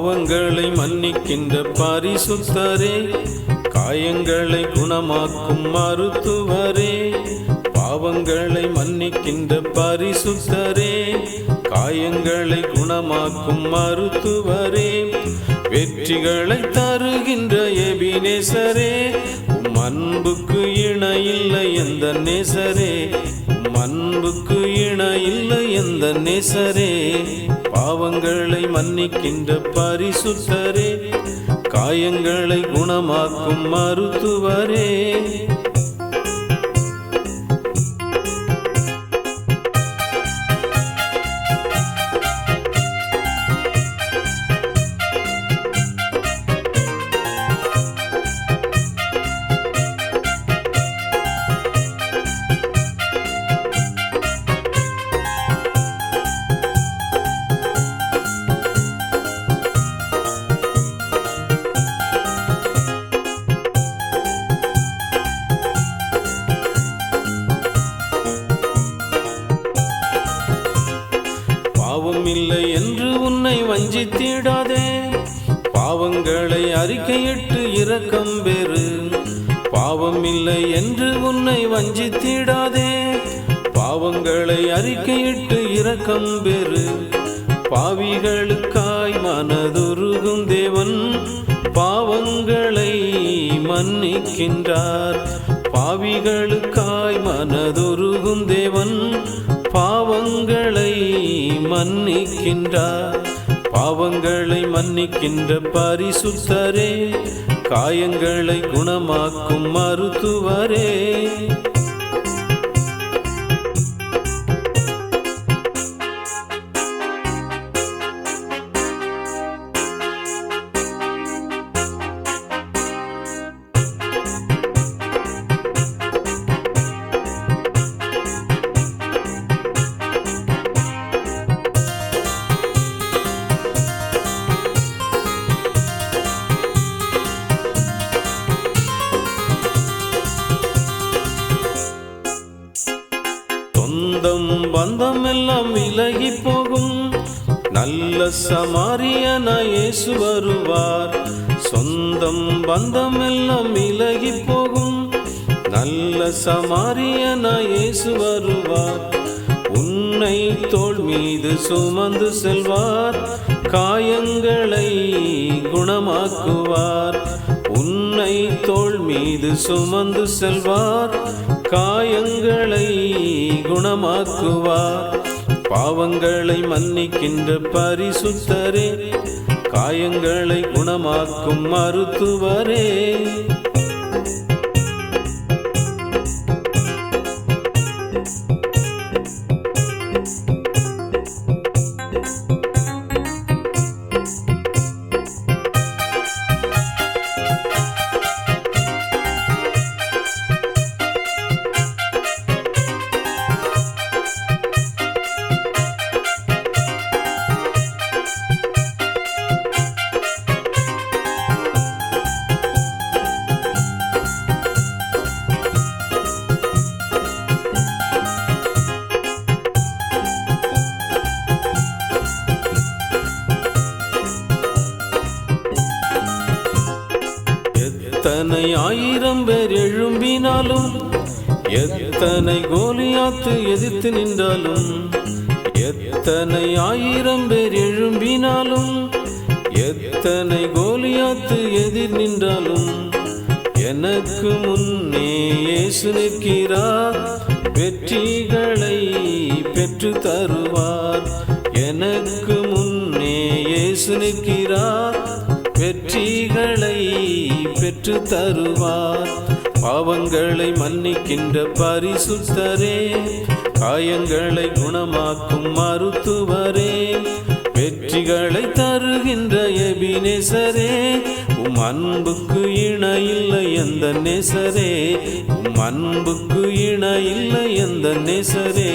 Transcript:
பாவங்களை மன்னிக்கின்ற பரிசுத்தரே காயங்களை குணமாக்கும் மருத்துவரே பாவங்களை மன்னிக்கின்ற பரிசுத்தரே காயங்களை குணமாக்கும் மருத்துவரே வெற்றிகளை தருகின்ற எபினேசரே உம் அன்புக்கு இணையில்லை எந்த நேசரே அன்புக்கு இண இல்லை எந்த நேசரே. பாவங்களை மன்னிக்கின்ற பரிசுத்தரே. காயங்களை குணமாக்கும் மருத்துவரே. வஞ்சித்திடாதே பாவங்களை அறிக்கையிட்டு இரக்கம் பெறு பாவம் இல்லை என்று உன்னை வஞ்சித்திடாதே. பாவங்களை அறிக்கையிட்டு இரக்கம் பெறு பாவிகளுக்காய் மனதுருகும் தேவன் பாவங்களை மன்னிக்கின்றார். பாவிகளுக்காய் மனதுருகும் தேவன் பாவங்களை மன்னிக்கின்றார். பாவங்களை மன்னிக்கின்ற பரிசுத்தரே காயங்களை குணமாக்கும் மருத்துவரே. சொந்தம் பந்தம் எல்லாம் விலகி போகும். நல்ல சமாரியன இயேசு வருவார். சொந்தம் பந்தம் எல்லாம் விலகி போகும். நல்ல சமாரியன இயேசு வருவார். உன்னை தோள் மீது சுமந்து செல்வார். காயங்களை குணமாக்குவார். உன்னை தோள் மீது சுமந்து செல்வார். காயங்களை குணமாக்குவார். பாவங்களை மன்னிக்கின்ற பரிசுத்தரே. காயங்களை குணமாக்கும் மருத்துவரே. எத்தனை ஆயிரம் பேர் எழும்பினாலும் எத்தனை கோலியாத்து எதிர்த்து நின்றாலும் எத்தனை ஆயிரம் பேர் எழும்பினாலும் எத்தனை கோலியாத்து எதிர் நின்றாலும் எனக்கு முன்னே இயேசு நிற்கிறார் வெற்றிகளை பெற்று தருவார். எனக்கு முன்னே இயேசு நிற்கிறார் வெற்றிகளை பெற்று தருவார். பாவங்களை மன்னிக்கின்ற பரிசுத்தரே காயங்களை குணமாக்கும் மருத்துவரே வெற்றிகளை தருகின்ற எபினேசரே உம் அன்புக்கு இல்லை எந்த நேசரே உம் அன்புக்கு இல்லை எந்த நேசரே.